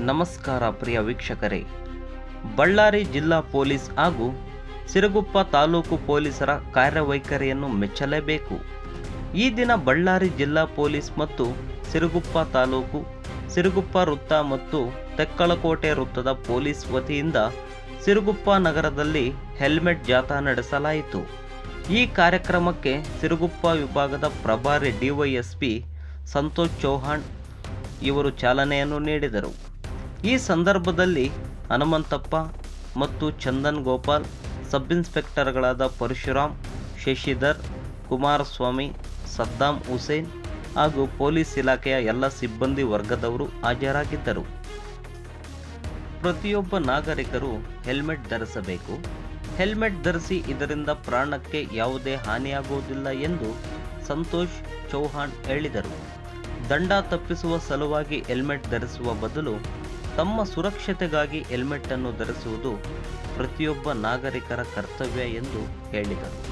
ನಮಸ್ಕಾರ ಪ್ರಿಯ ವೀಕ್ಷಕರೇ. ಬಳ್ಳಾರಿ ಜಿಲ್ಲಾ ಪೊಲೀಸ್ ಹಾಗೂ ಸಿರುಗುಪ್ಪ ತಾಲೂಕು ಪೊಲೀಸರ ಕಾರ್ಯವೈಖರಿಯನ್ನು ಮೆಚ್ಚಲೇಬೇಕು. ಈ ದಿನ ಬಳ್ಳಾರಿ ಜಿಲ್ಲಾ ಪೊಲೀಸ್ ಮತ್ತು ಸಿರುಗುಪ್ಪ ತಾಲೂಕು, ಸಿರುಗುಪ್ಪ ವೃತ್ತ ಮತ್ತು ತೆಕ್ಕಳಕೋಟೆ ವೃತ್ತದ ಪೊಲೀಸ್ ವತಿಯಿಂದ ಸಿರುಗುಪ್ಪ ನಗರದಲ್ಲಿ ಹೆಲ್ಮೆಟ್ ಜಾಥಾ ನಡೆಸಲಾಯಿತು. ಈ ಕಾರ್ಯಕ್ರಮಕ್ಕೆ ಸಿರುಗುಪ್ಪ ವಿಭಾಗದ ಪ್ರಭಾರಿ ಡಿವೈಎಸ್ಪಿ ಸಂತೋಷ್ ಚೌಹಾಣ್ ಇವರು ಚಾಲನೆಯನ್ನು ನೀಡಿದರು. ಈ ಸಂದರ್ಭದಲ್ಲಿ ಹನುಮಂತಪ್ಪ ಮತ್ತು ಚಂದನ್ ಗೋಪಾಲ್ ಸಬ್ ಇನ್ಸ್ಪೆಕ್ಟರ್ಗಳಾದ ಪರಶುರಾಮ್, ಶಶಿಧರ್, ಕುಮಾರಸ್ವಾಮಿ ಸದ್ದಾಂ ಹುಸೇನ್ ಹಾಗೂ ಪೊಲೀಸ್ ಇಲಾಖೆಯ ಎಲ್ಲ ಸಿಬ್ಬಂದಿ ವರ್ಗದವರು ಹಾಜರಾಗಿದ್ದರು. ಪ್ರತಿಯೊಬ್ಬ ನಾಗರಿಕರು ಹೆಲ್ಮೆಟ್ ಧರಿಸಬೇಕು. ಹೆಲ್ಮೆಟ್ ಧರಿಸಿ ಇದರಿಂದ ಪ್ರಾಣಕ್ಕೆ ಯಾವುದೇ ಹಾನಿಯಾಗುವುದಿಲ್ಲ ಎಂದು ಸಂತೋಷ್ ಚೌಹಾಣ್ ಹೇಳಿದರು. ದಂಡ ತಪ್ಪಿಸುವ ಸಲುವಾಗಿ ಹೆಲ್ಮೆಟ್ ಧರಿಸುವ ಬದಲು ತಮ್ಮ ಸುರಕ್ಷತೆಗಾಗಿ ಹೆಲ್ಮೆಟ್ ಅನ್ನು ಧರಿಸುವುದು ಪ್ರತಿಯೊಬ್ಬ ನಾಗರಿಕರ ಕರ್ತವ್ಯ ಎಂದು ಹೇಳಿದರು.